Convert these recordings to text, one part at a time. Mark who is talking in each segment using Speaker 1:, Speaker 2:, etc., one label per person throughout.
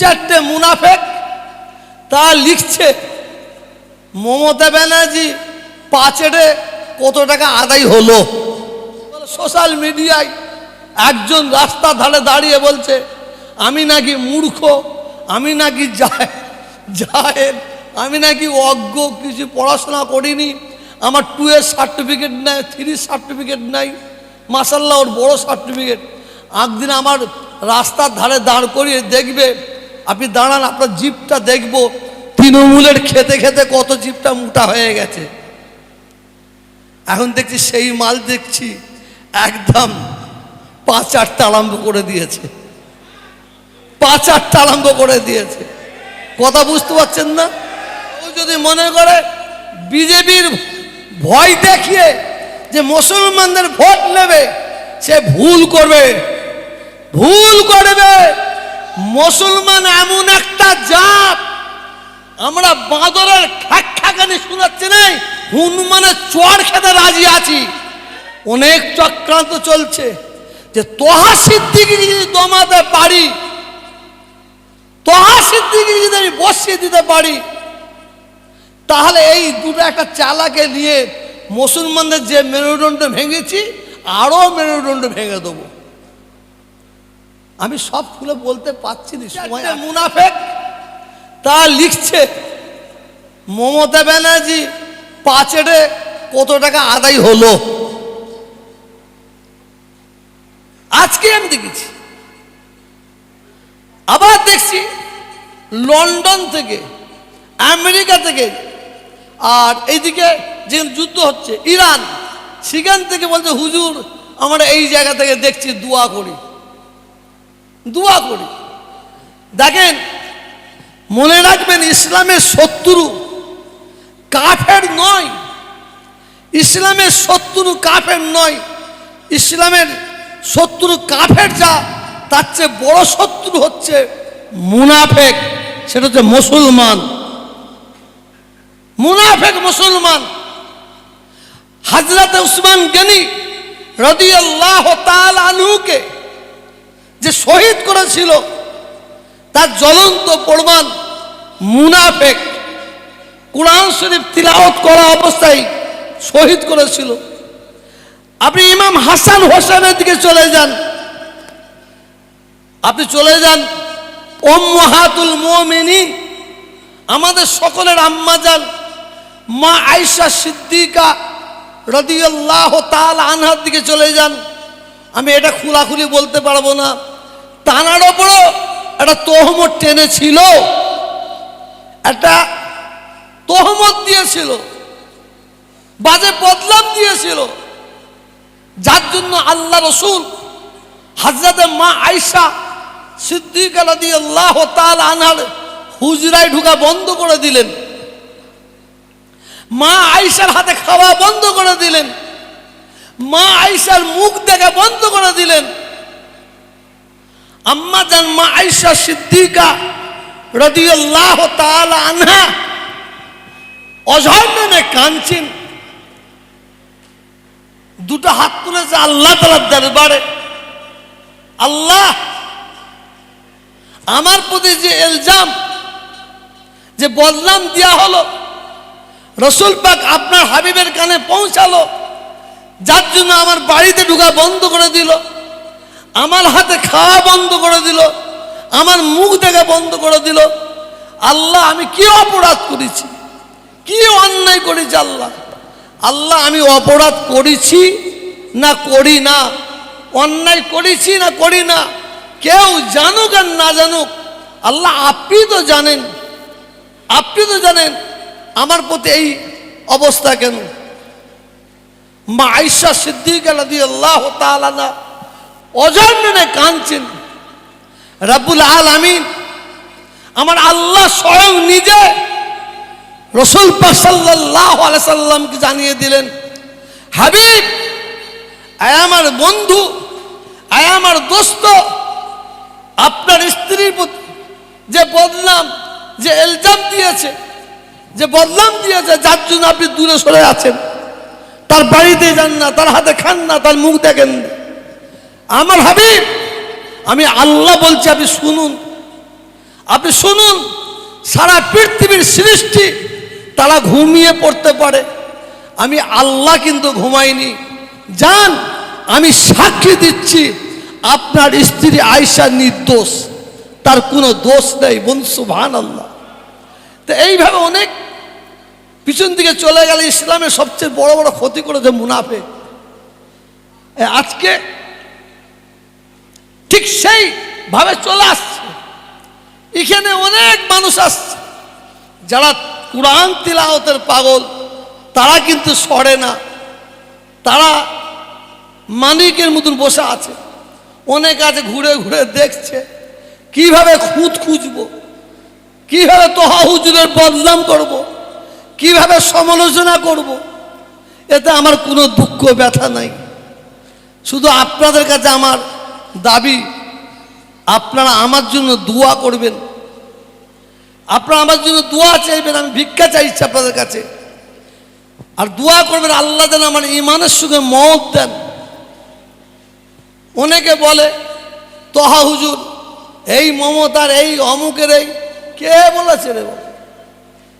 Speaker 1: চারটে মুনাফেক, তা লিখছে মমতা ব্যানার্জি পাচেটে কত টাকা আদায় হলো? সোশ্যাল মিডিয়ায় একজন রাস্তা ধারে দাঁড়িয়ে বলছে, আমি নাকি মূর্খ, আমি নাকি যায় জাহের আমি নাকি অজ্ঞ, কিছু পড়াশোনা করিনি, আমার টু এর সার্টিফিকেট নাই থ্রি সার্টিফিকেট নাই মাসাল্লাহ ওর বড় সার্টিফিকেট একদিন আমার রাস্তার ধারে দাঁড় করিয়ে দেখবে আপনি দাঁড়ান, আপনার জিপটা দেখব। তৃণমূলের খেতে খেতে কত জিপটা মোটা হয়ে গেছে। এখন দেখছি সেই মাল দেখছি, একদম পাঁচ আটটা আরম্ভ করে দিয়েছে। পাঁচ আটটা আরম্ভ করে দিয়েছে। কথা বুঝতে পারছেন না? ও যদি মনে করে বিজেপির ভয় দেখিয়ে যে মুসলমানদের ভোট নেবে, সে ভুল করবে। ভুল করবে মুসলমান এমন একটা জাত, আমরা বাঁদরের খ্যাখানি শোনাচ্ছি নাই, হনুমানের চর খেতে রাজি আছি। অনেক চক্রান্ত চলছে যে তোহা সিদ্দিকি যদি দমাতে পারি, তোহা সিদ্দিকি যদি আমি বসিয়ে দিতে পারি, তাহলে এই দুটো একটা চালাকে নিয়ে মুসলমানদের যে মেরুদণ্ড ভেঙেছি আরও মেরুদণ্ড ভেঙে দেবো। আমি সব খুলে বলতে পারছি না সময় মুনাফেক। তা লিখছে মমতা ব্যানার্জি পাচেটে কত টাকা আদায় হলো? আজকে আমি দেখেছি। আবার দেখছি লন্ডন থেকে আমেরিকা থেকে আর এইদিকে যে যুদ্ধ হচ্ছে ইরান সেখান থেকে বলছে হুজুর আমরা এই জায়গা থেকে দেখছি দোয়া করি। দোয়া করি। দেখেন, মনে রাখবেন ইসলামের শত্রু কাফের নয়। ইসলামের শত্রু কাফের নয়। ইসলামের শত্রু কাফের যা, তার চেয়ে বড় শত্রু হচ্ছে মুনাফেক, সেটা হচ্ছে মুসলমান। মুনাফেক মুসলমান। হাজরত উসমান গনি রদি আল্লাহ আনহুকে যে শহীদ করেছিল তার জ্বলন্ত প্রমাণ মুনাফেক। কোরআন শরীফ তিলাওয়াত করা অবস্থায় শহীদ করেছিল। আপনি ইমাম হাসান হোসেনের দিকে চলে যান। আপনি চলে যান ওম্মাহাতুল মুমিনিন, আমাদের সকলের আম্মা যান, মা আয়েশা সিদ্দিকা রদিয়াল্লাহ তাল আনহার দিকে চলে যান। আমি এটা খোলাখুলি বলতে পারব না। তানার ওপরও একটা তহমত টেনেছিল। একটা তহমত দিয়েছিল। বাজে বদলাম দিয়েছিল। যার জন্য আল্লাহ রসুল হাজরাতে মা আয়সা সিদ্দিক আলাদি আল্লাহ তাল আনহার হুজরায় ঢুকা বন্ধ করে দিলেন। মা আয়সার হাতে খাওয়া বন্ধ করে দিলেন। মা আয়সার মুখ দেখা বন্ধ করে দিলেন। আম্মা যান মা আয়সা সিদ্দিকা কাঁদছেন। দুটো হাত তুলেছে আল্লাহ তালার দরবারে। আল্লাহ, আমার প্রতি যে এলজাম যে বদনাম দেওয়া হলো, রসুল পাক আপনার হাবিবের কানে পৌঁছালো। যার জন্য আমার বাড়িতে ঢুকা বন্ধ করে দিল, আমার হাতে খাওয়া বন্ধ করে দিল, আমার মুখ দেখা বন্ধ করে দিল। আল্লাহ, আমি কি অপরাধ করেছি? কি অন্যায় করেছি আল্লাহ? আল্লাহ, আমি অপরাধ করেছি না করি না? অন্যায় করেছি না করি না? কেউ জানুক আর না জানুক, আল্লাহ, আপনি তো জানেন। আপনি তো জানেন আমার প্রতি এই অবস্থা কেন? মা আইসা সিদ্দিক আল্লাহ তালানা অজন্মনে কাঁদছেন। আল আমিন আমার আল্লাহ স্বয়ং নিজে রসুল পাক সাল্লাল্লাহু সাল্লামকে জানিয়ে দিলেন, হাবিব, আয় আমার বন্ধু, আয় আমার দোস্ত, আপনার স্ত্রীর প্রতি যে বদনাম, যে এলজাম দিয়েছে, যে বদনাম দিয়েছে, যার জন্য আপনি দূরে সরে আছেন। তার বাড়িতে যান না, তার হাতে খান না, তার মুখ দেখেন না। আমার হাবিব, আমি আল্লাহ বলছি, আপনি শুনুন। আপনি শুনুন, সারা পৃথিবীর সৃষ্টি তারা ঘুমিয়ে পড়তে পারে। আমি আল্লাহ কিন্তু ঘুমাইনি। যান, আমি সাক্ষী দিচ্ছি, আপনার স্ত্রী আয়সা নির্দোষ। তার কোনো দোষ নেই, বন্ধু ভান আল্লাহ তো এইভাবে অনেক পিছন দিকে চলে গেলে ইসলামের সবচেয়ে বড় বড় ক্ষতি করেছে মুনাফে। আজকে ঠিক সেই ভাবে চলে আসছে। এখানে অনেক মানুষ আসছে। যারা কোরআন তিলাওতের পাগল, তারা কিন্তু সরে না। তারা মানিকের মতন বসে আছে। অনেক আছে ঘুরে ঘুরে দেখছে। কীভাবে খুঁত খুঁজবো? কীভাবে তোহা হুজুরের বদনাম করব। কীভাবে সমালোচনা করব। এতে আমার কোনো দুঃখ ব্যথা নাই। শুধু আপনাদের কাছে আমার দাবি, আপনারা আমার জন্য দোয়া করবেন। আপনারা আমার জন্য দোয়া চাইবেন, আমি ভিক্ষা চাইছি আপনাদের কাছে। আর দোয়া করবেন, আল্লাহ যেন আমার ইমানের সঙ্গে মত দেন। অনেকে বলে, তহা হুজুর, এই মমতার, এই অমুকের, এই কে বলেছে রে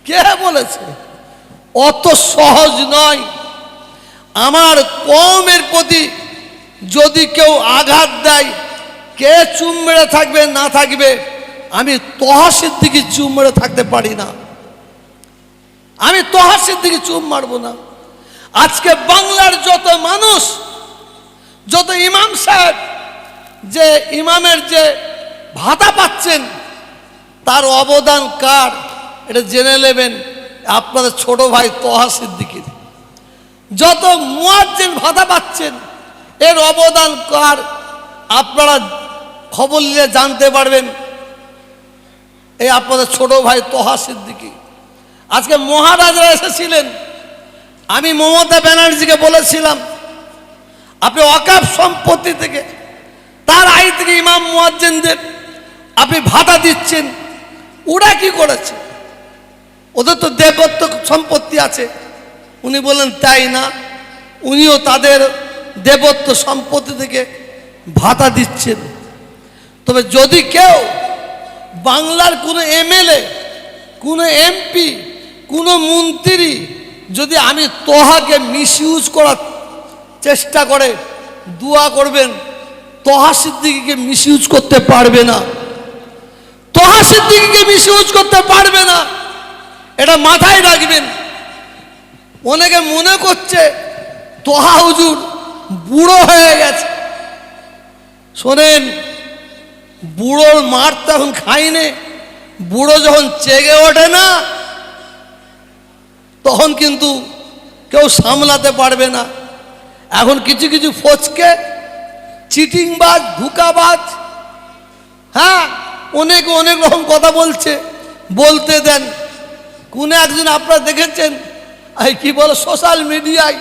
Speaker 1: কে বলেছে? অত সহজ নয়। আমার কমের প্রতি যদি কেউ আঘাত দেয়, কে চুম মেরে থাকবে, না থাকবে, আমি তহাসের দিকে চুম মেরে থাকতে পারি না। আমি তহাসের দিকে চুম মারবো না। আজকে বাংলার যত মানুষ, যত ইমাম সাহেব, যে ইমামের যে ভাতা পাচ্ছেন, তার অবদান কার, এটা জেনে নেবেন। আপনাদের ছোট ভাই তহা সিদ্দিকির। যত মুয়াজ্জেন ভাতা পাচ্ছেন, এর অবদান কার? আপনারা খবর নিয়ে জানতে পারবেন। এই আপনাদের ছোট ভাই তহা সিদ্দিকি। আজকে মহারাজরা এসেছিলেন। আমি মমতা ব্যানার্জিকে বলেছিলাম, আপনি অকাপ সম্পত্তি থেকে, তার আয় থেকে ইমাম মুয়াজ্জেনদের আপনি ভাতা দিচ্ছেন। ওরা কি করেছে? ওদের তো দেবত্ব সম্পত্তি আছে। উনি বললেন, তাই না? উনিও তাদের দেবত্ব সম্পত্তি থেকে ভাতা দিচ্ছেন। তবে যদি কেউ বাংলার কোনো এমএলএ, কোনো এমপি, কোনো মন্ত্রী যদি আমি তোহাকে মিসইউজ করার চেষ্টা করে, দোয়া করবেন, তোহা সিদ্দিকিকে মিসইউজ করতে পারবে না। তোহা সিদ্দিকিকে মিসইউজ করতে পারবে না। এটা মাথায় রাখবেন। অনেকে মনে করছে, তোহা হুজুর বুড়ো হয়ে গেছে। শোনেন, বুড়োর মার তখন খাইনে, বুড়ো যখন চেগে ওঠে না, তখন কিন্তু কেউ সামলাতে পারবে না। এখন কিছু কিছু ফচকে, চিটিংবাজ, ধুকাবাজ হ্যাঁ অনেক অনেক রকম কথা বলছে, বলতে দেন। কোন একজন আপনারা দেখেছেন? এই কি বলে সোশ্যাল মিডিয়ায়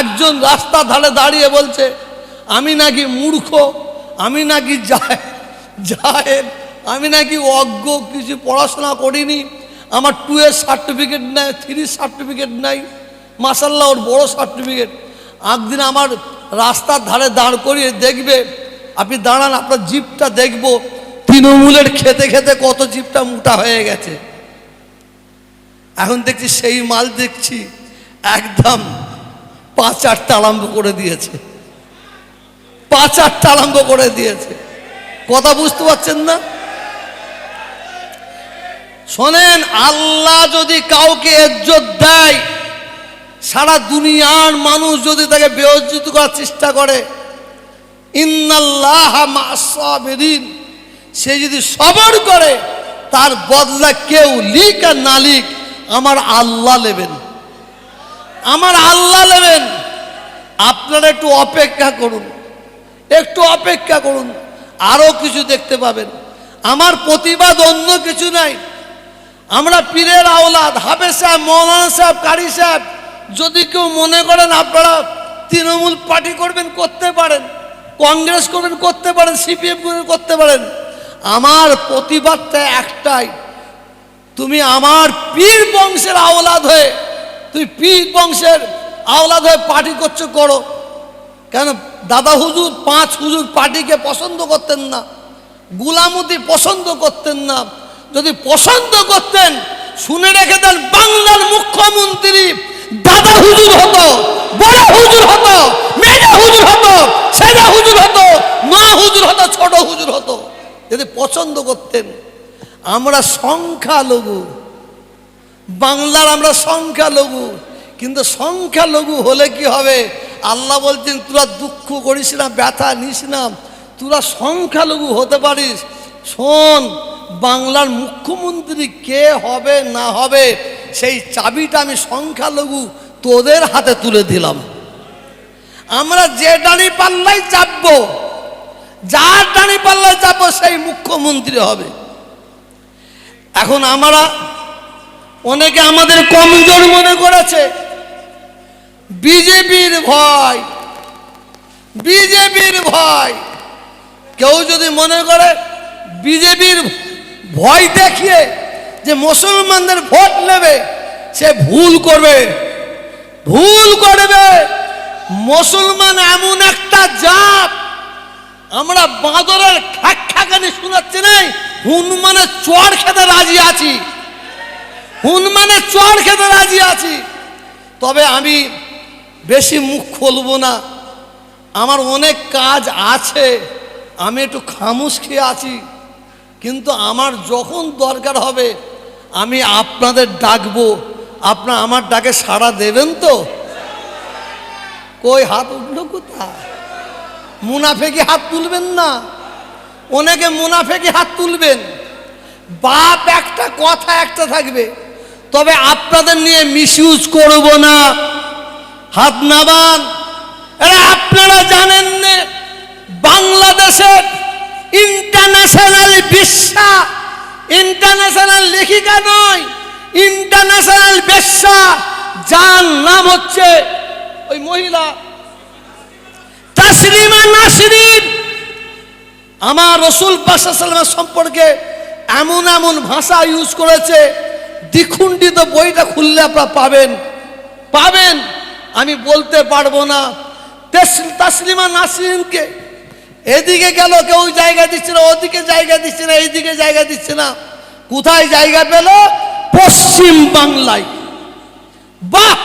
Speaker 1: একজন রাস্তা ধারে দাঁড়িয়ে বলছে, আমি নাকি মূর্খ, আমি নাকি যায় আমি নাকি অজ্ঞ, কিছু পড়াশোনা করিনি, আমার টু এর সার্টিফিকেট নাই থ্রি সার্টিফিকেট নাই মাসাল্লাহ ওর বড় সার্টিফিকেট একদিন আমার রাস্তার ধারে দাঁড় করিয়ে দেখবে, আপনি দাঁড়ান, আপনার জিপটা দেখব। তৃণমূলের খেতে খেতে কত জিপটা মোটা হয়ে গেছে। এখন দেখছি সেই মাল দেখছি, একদম পাঁচ আটটা আরম্ভ করে দিয়েছে। পাঁচ আটটা আরম্ভ করে দিয়েছে। কথা বুঝতে পারছেন না? শোনেন, আল্লাহ যদি কাউকে ইজ্জত দেয়, সারা দুনিয়ার মানুষ যদি তাকে বেয়জ্জিত করার চেষ্টা করে, ইন্নাল্লাহ সে যদি সবর করে, তার বদলা কেউ লিক আর না লিক আমার আল্লাহ নেবেন। আমার আল্লাহ নেবেন। আপনারা একটু অপেক্ষা করুন। একটু অপেক্ষা করুন। আরও কিছু দেখতে পাবেন। আমার প্রতিবাদ অন্য কিছু নাই। আমরা পীরের আওলাদ হাবে সাহেব, মৌলানা সাহেব, কারি সাহেব, যদি কেউ মনে করেন আপনারা তৃণমূল পার্টি করবেন, করতে পারেন। কংগ্রেস করবেন, করতে পারেন। সিপিএম করতে পারেন। আমার প্রতিবাদটা একটাই। তুমি আমার পীর বংশের আওলাদ হয়ে তুই পীর বংশের আওলাদ হয়ে পার্টি করছ, করো। কেন? দাদা হুজুর, পাঁচ হুজুর পার্টিকে পছন্দ করতেন না, গুলামতি পছন্দ করতেন না। যদি পছন্দ করতেন, শুনে রেখে দেন বাংলার মুখ্যমন্ত্রী দাদা হুজুর হতো বড় হুজুর হতো মেজা হুজুর হতো সেজা হুজুর হতো মা হুজুর হতো ছোট হুজুর হতো যদি পছন্দ করতেন আমরা সংখ্যালঘু। বাংলার আমরা সংখ্যালঘু। কিন্তু সংখ্যালঘু হলে কি হবে? আল্লাহ বলছেন, তোরা দুঃখ করিস না, ব্যথা নিস না। তোরা সংখ্যালঘু হতে পারিস। শোন, বাংলার মুখ্যমন্ত্রী কে হবে না হবে, সেই চাবিটা আমি সংখ্যালঘু তোদের হাতে তুলে দিলাম। আমরা যে ডানি পাল্লাই চাপবো, যার ডানি পাল্লায় চাপবো, সেই মুখ্যমন্ত্রী হবে। এখন আমরা অনেকে আমাদের কমজোর মনে করেছে, বিজেপির ভয় বিজেপির ভয়। কেউ যদি মনে করে বিজেপির ভয় দেখিয়ে যে মুসলমানদের ভোট নেবে, সে ভুল করবে ভুল করবে। মুসলমান এমন একটা জাত আমরা বাঁদরের খ্যাখাখানি শোনাচ্ছি নাই। হনুমানের চর খেতে রাজি আছি। হনুমানের চর খেতে রাজি আছি। তবে আমি বেশি মুখ খুলবো না। আমার অনেক কাজ আছে। আমি একটু খামুশ খেয়ে আছি। কিন্তু আমার যখন দরকার হবে, আমি আপনাদের ডাকবো। আপনার আমার ডাকে সাড়া দেবেন তো? কই হাত উঠল কোথায়? মুনাফেকি হাত তুলবেন না। অনেকে মুনাফেকি হাত তুলবেন। বাপ একটা কথা একটা থাকবে। তবে আপনাদের নিয়ে মিসইউজ করব না। হাত নামান। আপনারা জানেন না, বাংলাদেশের ইন্টারন্যাশনাল বিশ্বা ইন্টারন্যাশনাল লেখিকা নয় ইন্টারন্যাশনাল বেশ্যা যার নাম হচ্ছে ওই মহিলা নাসরিন, আমার রসুল পাশাসাল্লামের সম্পর্কে এমন এমন ভাষা ইউজ করেছে, দ্বিখণ্ডিত বইটা খুললে আপনারা পাবেন। পাবেন, আমি বলতে পারব না। তাসলিমা নাসরিনকে এদিকে গেল, কেউ জায়গা দিচ্ছে না, ওদিকে জায়গা দিচ্ছে না, এইদিকে জায়গা দিচ্ছে না। কোথায় জায়গা পেল? পশ্চিম বাংলায়। বাহ!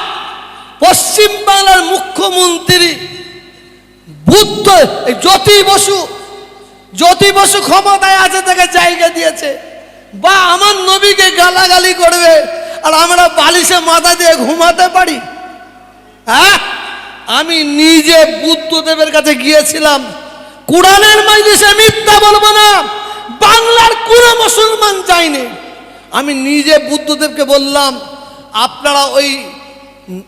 Speaker 1: পশ্চিম বাংলার মুখ্যমন্ত্রী বুদ্ধ জ্যোতি বসু জ্যোতি বসু ক্ষমতায় আছে, তাকে জায়গা দিয়েছে। বা আমার নবীকে গালাগালি করবে, আর আমরা বালিশে মাথা দিয়ে ঘুমাতে পারি? হ্যাঁ? আমি নিজে বুদ্ধদেবের কাছে গিয়েছিলাম। কোরআনের মজলিসে মিথ্যা বলব না। বাংলার কোনো মুসলমান যায়নি। আমি নিজে বুদ্ধদেবকে বললাম, আপনারা ওই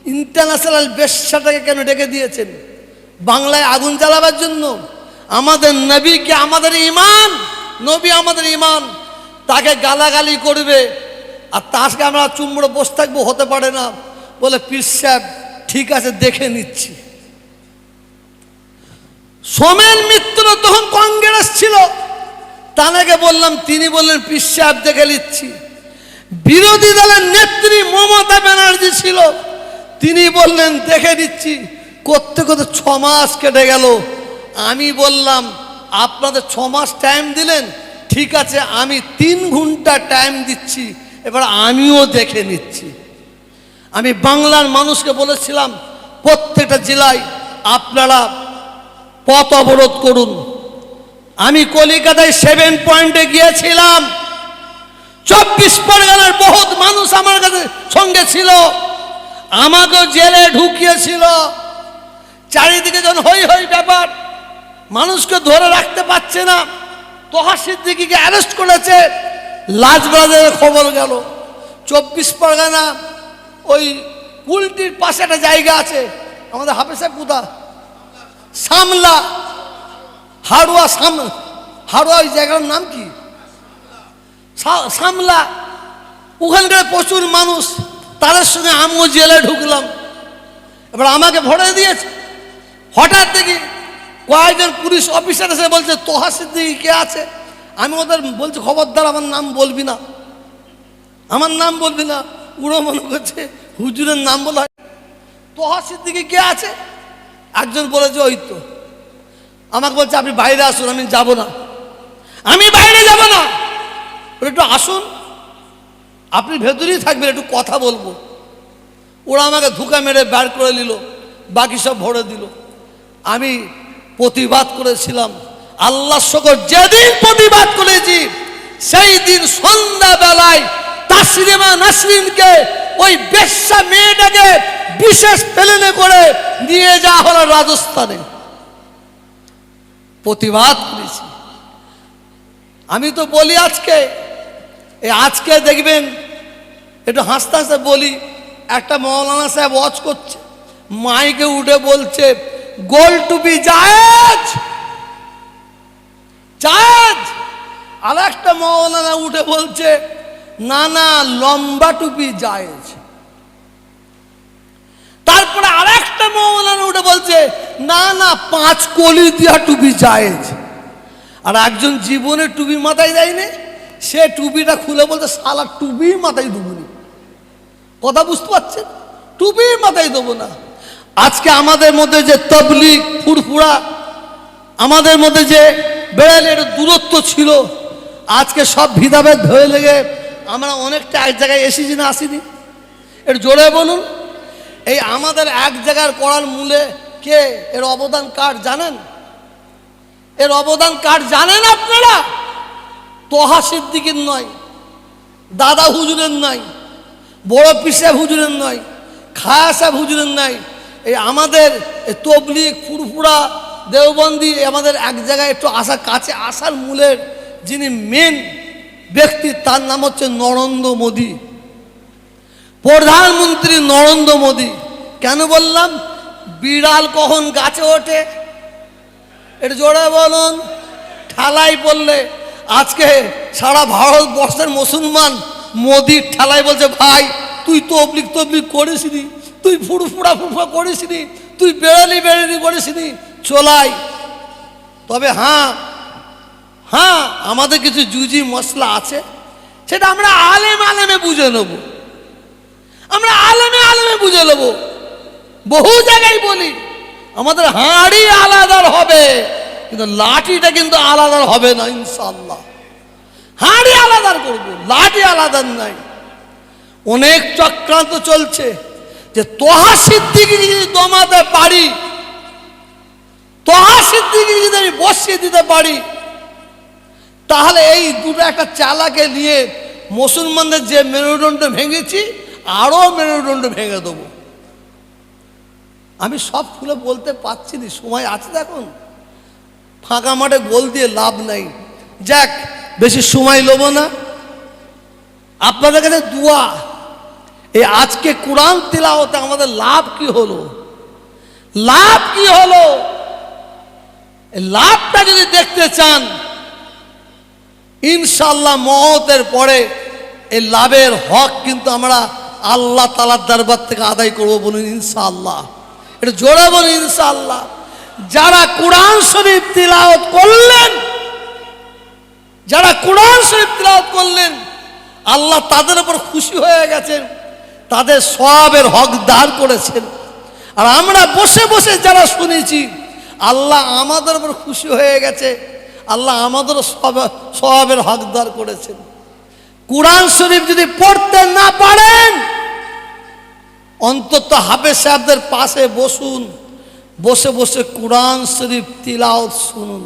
Speaker 1: ইন্টারন্যাশনাল বেশ্যাটাকে কেন ডেকে দিয়েছেন? বাংলায় আগুন জ্বালাবার জন্য। আমাদের নবীকে আমাদের ইমান নবী আমাদের ইমান তাকে গালাগালি করবে। আর তাকে আমরা চুমড়ো বসে থাকব, হতে পারে না। বলে, পীর সাহেব, ঠিক আছে, দেখে নিচ্ছি। সোমেন মিত্র তখন কংগ্রেস ছিল। তানাকে বললাম, তিনি বললেন, পীর সাহেব, দেখে নিচ্ছি। বিরোধী দলের নেত্রী মমতা ব্যানার্জি ছিল। তিনি বললেন, দেখে দিচ্ছি করতে করতে ছ মাস কেটে গেল। আমি বললাম, আপনাদের ছ মাস টাইম দিলেন? ঠিক আছে, আমি তিন ঘণ্টা টাইম দিচ্ছি, এবার আমিও দেখে নিচ্ছি। আমি বাংলার মানুষকে বলেছিলাম, প্রত্যেকটা জেলায় আপনারা পথ অবরোধ করুন। আমি কলিকাতায় সেভেন পয়েন্টে গিয়েছিলাম। চব্বিশ পরগনার বহুত মানুষ আমার কাছে সঙ্গে ছিল। আমাকেও জেলে ঢুকিয়েছিল। চারিদিকে যখন হই হই ব্যাপার। মানুষকে ধরে রাখতে পারছে না। তোহা সিদ্দিকিকে অ্যারেস্ট করেছে। লাজবাজারের খবর গেল। চব্বিশ পরগনা, ওই কুলটির পাশে একটা জায়গা আছে। আমাদের হাফেসা কুদা সামলা। হাড়ুয়া সাম হাড়ুয়া ওই জায়গার নাম কি? সামলা। ওখানকার প্রচুর মানুষ। তাদের সঙ্গে আমিও জেলে ঢুকলাম। এবার আমাকে ভরে দিয়েছে। হঠাৎ দেখি কয়েকজন পুলিশ অফিসার এসে বলছে, তোহা সিদ্দিকি, কে আছে? আমি ওদের বলছি, খবরদার, আমার নাম বলবি না। আমার নাম বলবি না। উড়ো মনে করছে হুজুরের নাম বলা হয়। তোহা সিদ্দিকি, কে আছে? একজন বলেছে, ওই তো। আমাকে বলছে, আপনি বাইরে আসুন, আমি যাব না। আমি বাইরে যাব না? একটু আসুন। আপনি ভেতরেই থাকবেন, একটু কথা বলব। ওরা আমাকে ধোকা মেরে বের করে নিল, বাকি সব ভরে দিল। আমি প্রতিবাদ করেছিলাম। আল্লাহ শকর যেদিন প্রতিবাদ করেছি, সেই দিন সন্ধ্যাবেলায় তাসলিমা নাসরিনকে ওই বেশ্যা মেয়েটাকে বিশেষ প্লেনে করে নিয়ে যাওয়া হলো রাজস্থানে। প্রতিবাদ করেছি। আমি তো বলি আজকে, এই আজকে দেখবেন, একটু হাসতে হাসতে বলি, একটা মৌলানা সাহেব ওয়াচ করছে, মাইকে উঠে বলছে গোল জায়েজ জায়েজ আর একটা মৌলানা উঠে বলছে না না লম্বা টুপি জায়েজ তারপরে আর একটা মৌলানা উঠে বলছে না না পাঁচ কলি দিয়া টুপি জায়েজ আর একজন জীবনে টুপি মাথায় দেয়নি, সে টুপিটা খুলে বলতে সালা টুপি মাথায় দেবো কথা বুঝতে পারছেন? টুপি মাথায় দেবো না। আজকে আমাদের মধ্যে যে তবলিক ফুরফুরা, আমাদের মধ্যে যে বেড়ালের দূরত্ব ছিল, আজকে সব ভিদাভেদ হয়ে লেগে আমরা অনেকটা এক জায়গায় এসেছি না আসিনি? এর জোরে বলুন, এই আমাদের এক জায়গার করার মূলে কে? এর অবদান কার জানেন? এর অবদান কার জানেন আপনারা? তোহা সিদ্দিকের নয়, দাদা হুজুরের নয়, বড় পিসা হুজুরের নয় খায়া সাহেব হুজুরের নয় এই আমাদের তবলিক ফুরফুরা দেওবন্দি আমাদের এক জায়গায় একটু আসা কাছে আসার মূলের যিনি মেন ব্যক্তি, তার নাম হচ্ছে নরেন্দ্র মোদী। প্রধানমন্ত্রী নরেন্দ্র মোদী। কেন বললাম? বিড়াল কখন গাছে ওঠে? এটা জোরে বলুন। ঠালাই পড়লে আজকে সারা ভারতবর্ষের মুসলমান মোদির ঠালাই বলছে, ভাই, তুই তবলিক তবলিক করিসনি তুই ফুড়ফুড়া ফুড়ফুড়া করিসনি, তুই বেড়ালি বেড়ালি করিসনি, চলাই। তবে হ্যাঁ হ্যাঁ আমাদের কিছু জুজি মশলা আছে, সেটা আমরা আলেম আলেমে বুঝে নেব। আমরা আলেমে আলেমে বুঝে নেব। বহু জায়গায় বলি, আমাদের হাঁড়ি আলাদার হবে, কিন্তু লাঠিটা কিন্তু আলাদার হবে না ইনশাল্লাহ হাঁড়ি আলাদার করব, লাঠি আলাদার নাই। অনেক চক্রান্ত চলছে। যে তোহা সিদ্দিকে যদি দমাতে পারি, তোহা সিদ্দিকে যদি আমি বসিয়ে দিতে পারি, তাহলে এই দুটো একটা চালাকে নিয়ে মুসলমানদের যে মেরুদণ্ড ভেঙেছি আরও মেরুদণ্ড ভেঙে দেবো। আমি সব খুলে বলতে পারছি না, সময় আছে দেখুন ফাঁকা মাঠে গোল দিয়ে লাভ নাই। যাক, বেশি সময় লোব না। আপনাদের কাছে দুয়া। এই আজকে কোরআন তিলাওতে আমাদের লাভ কি হলো? লাভ কি হলো? লাভটা যদি দেখতে চান ইনশাল্লাহ মহতের পরে এই লাভের হক কিন্তু আমরা আল্লাহ তালার দরবার থেকে আদায় করব বলুন ইনশাআল্লাহ। এটা জোরে বলুন ইনশাআল্লাহ। যারা কোরআন শরীফ তিলাওয়াত করলেন, যারা কোরআন শরীফ তিলাওয়াত করলেন, আল্লাহ তাদের উপর খুশি হয়ে গেছেন। তাদের সবের হক দাঁড় করেছেন। আর আমরা বসে বসে যারা শুনেছি, আল্লাহ আমাদের উপর খুশি হয়ে গেছে, আল্লাহ আমাদেরও সবের হকদার করেছেন। কোরআন শরীফ যদি পড়তে না পারেন, অন্তত হাফেজ সাহেবদের পাশে বসুন, বসে বসে কোরআন শরীফ তিলাওত শুনুন।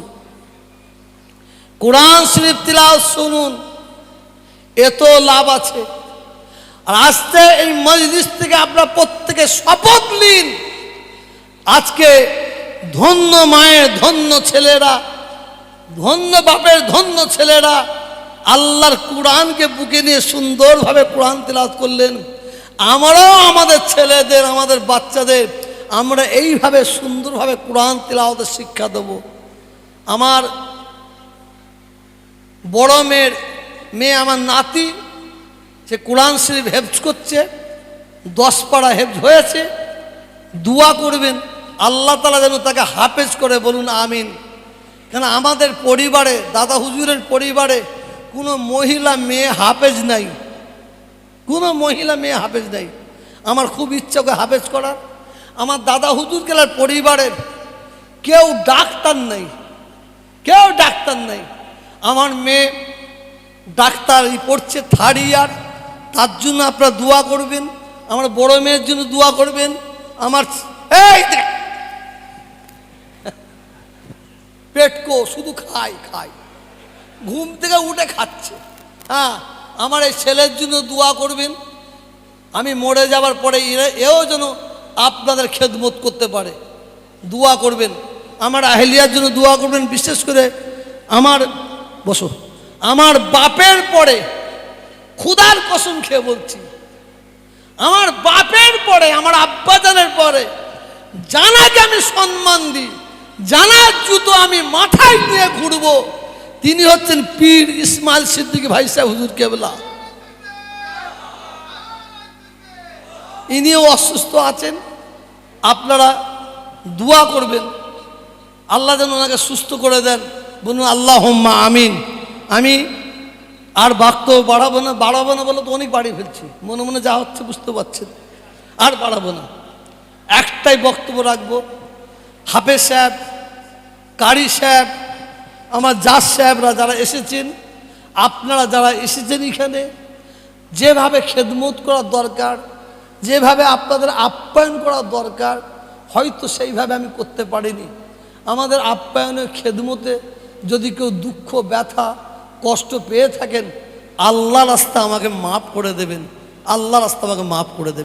Speaker 1: কোরআন শরীফ তিলাওত শুনুন, এত লাভ আছে। আর আজকে এই মজলিস থেকে আপনারা প্রত্যেকে শপথ নিন। আজকে ধন্য মায়ের ধন্য ছেলেরা, ধন্য বাপের ধন্য ছেলেরা আল্লাহর কোরআনকে বুকে নিয়ে সুন্দরভাবে কোরআন তেলাওয়াত করলেন। আমরাও আমাদের ছেলেদের, আমাদের বাচ্চাদের, আমরা এইভাবে সুন্দরভাবে কোরআন তেলাওয়াতের শিক্ষা দেব। আমার বড় মেয়ের, মেয়ে আমার নাতি সে কোরআন শরীফ হেফজ করছে, দশ পাড়া হেফজ হয়েছে, দোয়া করবেন, আল্লাহ তালা যেন তাকে হাফেজ করে বলুন, আমিন। কেন আমাদের পরিবারে, দাদা হুজুরের পরিবারে কোনো মহিলা মেয়ে হাফেজ নাই। কোনো মহিলা মেয়ে হাফেজ নাই। আমার খুব ইচ্ছা করে হাফেজ করার। আমার দাদা হুজুর গেলার পরিবারের কেউ ডাক্তার নেই। কেউ ডাক্তার নেই। আমার মেয়ে ডাক্তার পড়ছে থার্ড ইয়ার তার জন্য আপনারা দোয়া করবেন, আমার বড় মেয়ের জন্য দোয়া করবেন, আমার এই। পেটকো শুধু খাই খাই। ঘুম থেকে উঠে খাচ্ছে। হ্যাঁ আমার এই ছেলের জন্য দোয়া করবেন। আমি মরে যাবার পরে এও যেন আপনাদের খেদমত করতে পারে। দোয়া করবেন। আমার আহেলিয়ার জন্য দোয়া করবেন, বিশেষ করে আমার, বসো। আমার বাপের পরে ক্ষুধার কসম খেয়ে বলছি, আমার বাপের পরে, আমার আব্বাজানের পরে জানাকে আমি সম্মান দিই জানার জুতো আমি মাথায় নিয়ে ঘুরবো, তিনি হচ্ছেন পীর ইসমাইল সিদ্দিকী ভাই সাহেব, হুজুর কেবলা। ইনিও অসুস্থ আছেন, আপনারা দোয়া করবেন, আল্লাহ যেন ওনাকে সুস্থ করে দেন, বলুন আল্লাহ আমিন। আমি আর বাক্য বাড়াবো না বাড়াবো না বলে তো অনেক বাড়িয়ে ফেলছি। মনে মনে যা হচ্ছে বুঝতে পারছেন। আর বাড়াবো না। একটাই বক্তব্য রাখব, হাফেজ সাহেব, কারি সাহেব, আমার জাজ সাহেবরা যারা এসেছেন, আপনারা যারা এসেছেন এখানে, যেভাবে খেদমত করা দরকার, যেভাবে আপনাদের আপ্যায়ন করা দরকার, হয়তো সেইভাবে আমি করতে পারিনি। আমাদের আপ্যায়নের খেদমতে যদি কেউ দুঃখ, ব্যথা কষ্ট পেয়ে থাকেন, আল্লাহ রাস্তা আমাকে মাফ করে দেবেন, আল্লাহ রাস্তা আমাকে মাফ করে দেবেন।